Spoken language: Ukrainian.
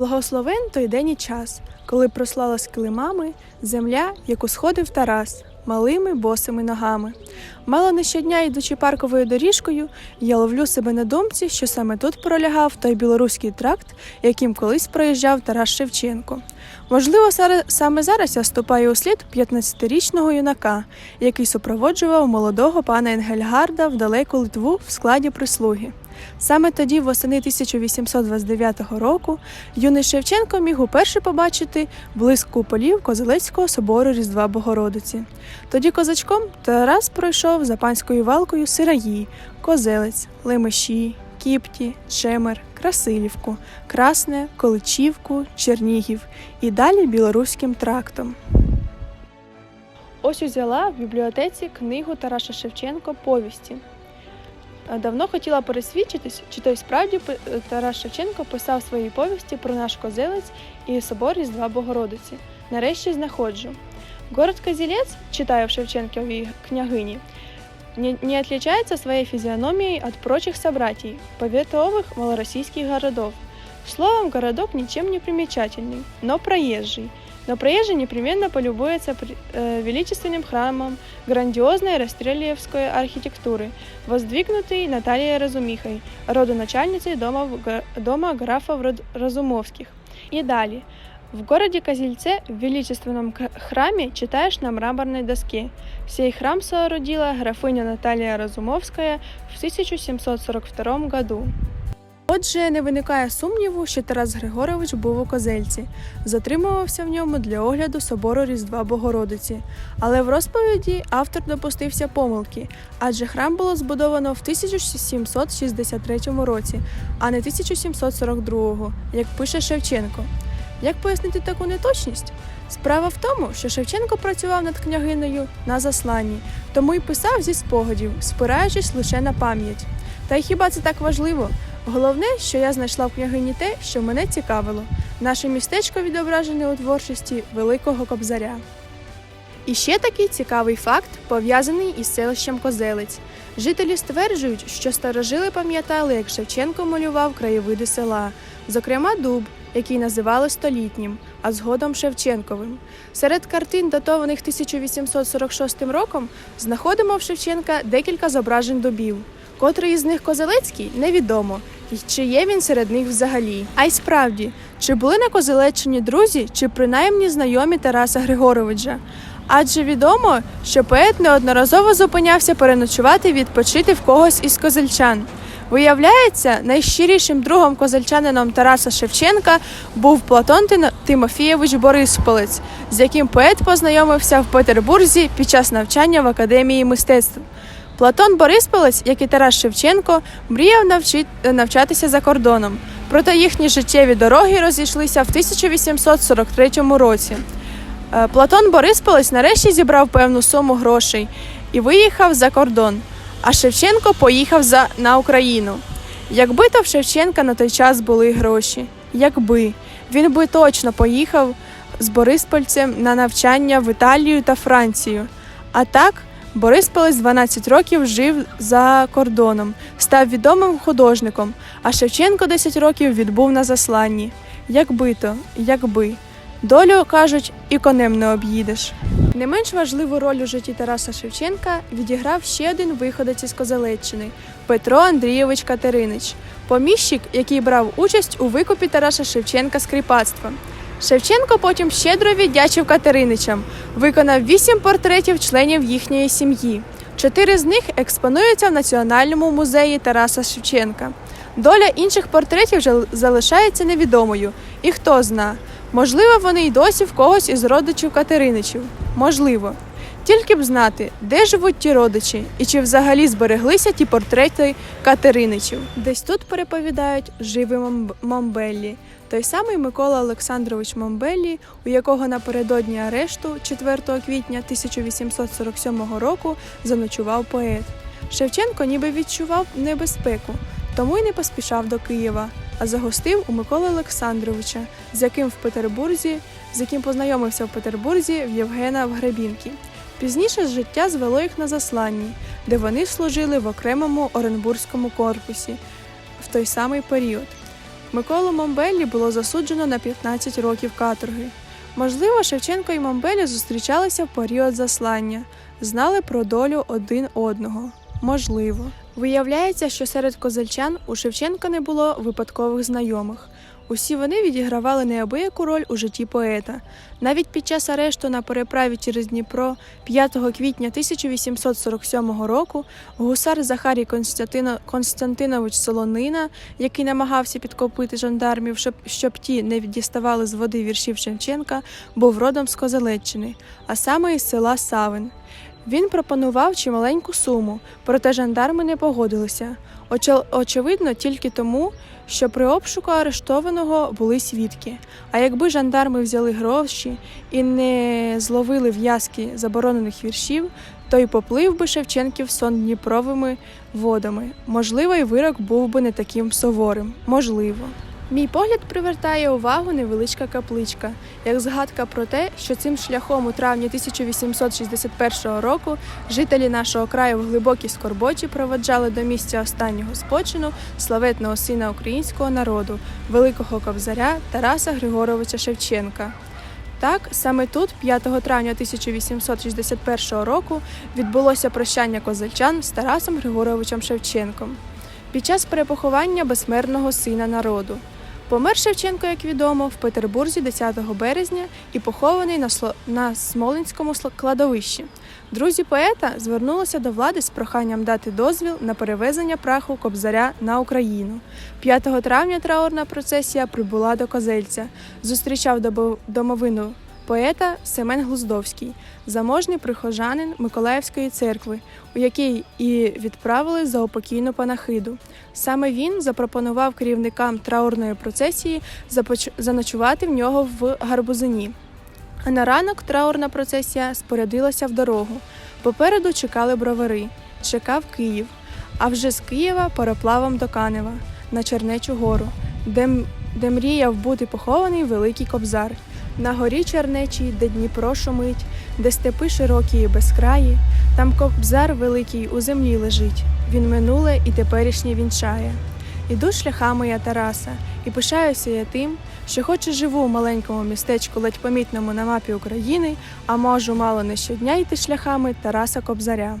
Благословен той день і час, коли прослалась килимами земля, яку сходив Тарас малими босими ногами. Мало не щодня, йдучи парковою доріжкою, я ловлю себе на думці, що саме тут пролягав той білоруський тракт, яким колись проїжджав Тарас Шевченко. Можливо, саме зараз я ступаю у слід 15-річного юнака, який супроводжував молодого пана Енгельгарда в далеку Литву в складі прислуги. Саме тоді, восени 1829 року, юний Шевченко міг уперше побачити блиск куполів Козелецького собору Різдва Богородиці. Тоді козачком Тарас пройшов за панською валкою Сираї, Козелець, Лемеші, Кіпті, Чемер, Красилівку, Красне, Количівку, Чернігів і далі білоруським трактом. Ось узяла в бібліотеці книгу Тараса Шевченко Повісті. Е, Давно хотіла пересвідчитись, чи то й справді е, Тарас Шевченко писав свої повісті про наш козелець і собор Різдва Богородиці. Нарешті знаходжу. Город Козелец, читаю в Шевченковій княгині, не, не отличается своей физиономией от прочих собратьей, поветовых малороссийских городов. Словом, городок ничем не примечательный, но проезжий Но проезжий непременно полюбуется при- э, величественным храмом грандиозной растрельевской архитектуры, воздвигнутый Натальей Разумихой, родоначальницей дома, в га- дома графов Род- Разумовских. И далее. В городе Козельце, в величественном к- храме, читаешь на мраморной доске. Сей храм соорудила графиня Наталія Разумовська в 1742 году. Отже, не виникає сумніву, що Тарас Григорович був у Козельці, затримувався в ньому для огляду собору Різдва Богородиці. Але в розповіді автор допустився помилки, адже храм було збудовано в 1763 році, а не 1742, як пише Шевченко. Як пояснити таку неточність? Справа в тому, що Шевченко працював над княгинею на засланні, тому й писав зі спогадів, спираючись лише на пам'ять. Та й хіба це так важливо? Головне, що я знайшла в княгині те, що мене цікавило. Наше містечко відображене у творчості Великого Кобзаря. І ще такий цікавий факт пов'язаний із селищем Козелець. Жителі стверджують, що старожили пам'ятали, як Шевченко малював краєвиди села, зокрема дуб, який називали столітнім, а згодом Шевченковим. Серед картин, датованих 1846 роком, знаходимо в Шевченка декілька зображень дубів. Котрий із них Козелецький, невідомо, і чи є він серед них взагалі. А й справді, чи були на Козелеччині друзі, чи принаймні знайомі Тараса Григоровича? Адже відомо, що поет неодноразово зупинявся переночувати відпочити в когось із козельчан. Виявляється, найщирішим другом козельчанином Тараса Шевченка був Платон Тимофійович Борисполець, з яким поет познайомився в Петербурзі під час навчання в Академії мистецтв. Платон Борисполець, як і Тарас Шевченко, мріяв навчи... навчатися за кордоном. Проте їхні життєві дороги розійшлися в 1843 році. Е, Платон Борисполець нарешті зібрав певну суму грошей і виїхав за кордон. А Шевченко поїхав за... на Україну. Якби то в Шевченка на той час були гроші, якби він би точно поїхав з Бориспольцем на навчання в Італію та Францію. А так, Борисполець 12 років жив за кордоном, став відомим художником, а Шевченко 10 років відбув на засланні. Якби то, якби. Долю, кажуть, і конем не об'їдеш. Не менш важливу роль у житті Тараса Шевченка відіграв ще один виходець із Козелеччини Петро Андрійович Катеринич, поміщик, який брав участь у викупі Тараса Шевченка з кріпацтва. Шевченко потім щедро віддячив Катериничам, виконав вісім портретів членів їхньої сім'ї. Чотири з них експонуються в Національному музеї Тараса Шевченка. Доля інших портретів залишається невідомою, і хто зна, можливо, вони й досі в когось із родичів Катериничів. Можливо. Тільки б знати, де живуть ті родичі, і чи взагалі збереглися ті портрети Катериничів. Десь тут переповідають Мам- Мамбеллі, той самий Микола Олександрович Мамбеллі, у якого напередодні арешту 4 квітня 1847 року заночував поет. Шевченко ніби відчував небезпеку, тому й не поспішав до Києва, а загостив у Миколи Олександровича, з яким в Петербурзі, з яким познайомився в Петербурзі в Євгена в Гребінки. Пізніше з життя звело їх на засланні, де вони служили в окремому Оренбурзькому корпусі в той самий період. Миколу Момбеллі було засуджено на 15 років каторги. Можливо, Шевченко і Момбелі зустрічалися в період заслання, знали про долю один одного. Можливо. Виявляється, що серед козельчан у Шевченка не було випадкових знайомих. Усі вони відігравали неабияку роль у житті поета. Навіть під час арешту на переправі через Дніпро 5 квітня 1847 року гусар Захарій Константино- Константинович Солонина, який намагався підкопити жандармів, щоб, щоб ті не діставали з води віршів Шевченка, був родом з Козелеччини, а саме із села Савин. Він пропонував чималеньку суму, проте жандарми не погодилися. Оче- Очевидно, тільки тому, що при обшуку арештованого були свідки. А якби жандарми взяли гроші і не зловили в'язки заборонених віршів, то й поплив би Шевченків сон Дніпровими водами. Можливо, і вирок був би не таким суворим. Можливо. Мій погляд привертає увагу невеличка капличка, як згадка про те, що цим шляхом у травні 1861 року жителі нашого краю в глибокій скорботі проводжали до місця останнього спочину славетного сина українського народу, великого кобзаря Тараса Григоровича Шевченка. Так, саме тут, 5 травня 1861 року, відбулося прощання козельчан з Тарасом Григоровичем Шевченком під час перепоховання безсмертного сина народу. Помер Шевченко, як відомо, в Петербурзі 10 березня і похований на, Сло... на Смоленському сла- кладовищі. Друзі поета звернулися до влади з проханням дати дозвіл на перевезення праху Кобзаря на Україну. 5 травня траурна процесія прибула до Козельця. Зустрічав домовину поета Семен Глуздовський, заможний прихожанин Миколаївської церкви, у який і відправили за упокійну панахиду. Саме він запропонував керівникам траурної процесії заночувати в нього в Гарбузині. А на ранок траурна процесія спорядилася в дорогу. Попереду чекали бровари, чекав Київ, а вже з Києва пароплавом до Канева на Чернечу гору, де, де мріяв бути похований великий кобзар. На горі Чернечій, де Дніпро шумить, де степи широкі і безкраї, там кобзар великий у землі лежить. Він минуле і теперішнє вінчає. Іду шляхами я Тараса, і пишаюся я тим, що хоч і живу в маленькому містечку, ледь помітному на мапі України, а можу мало не щодня йти шляхами Тараса Кобзаря.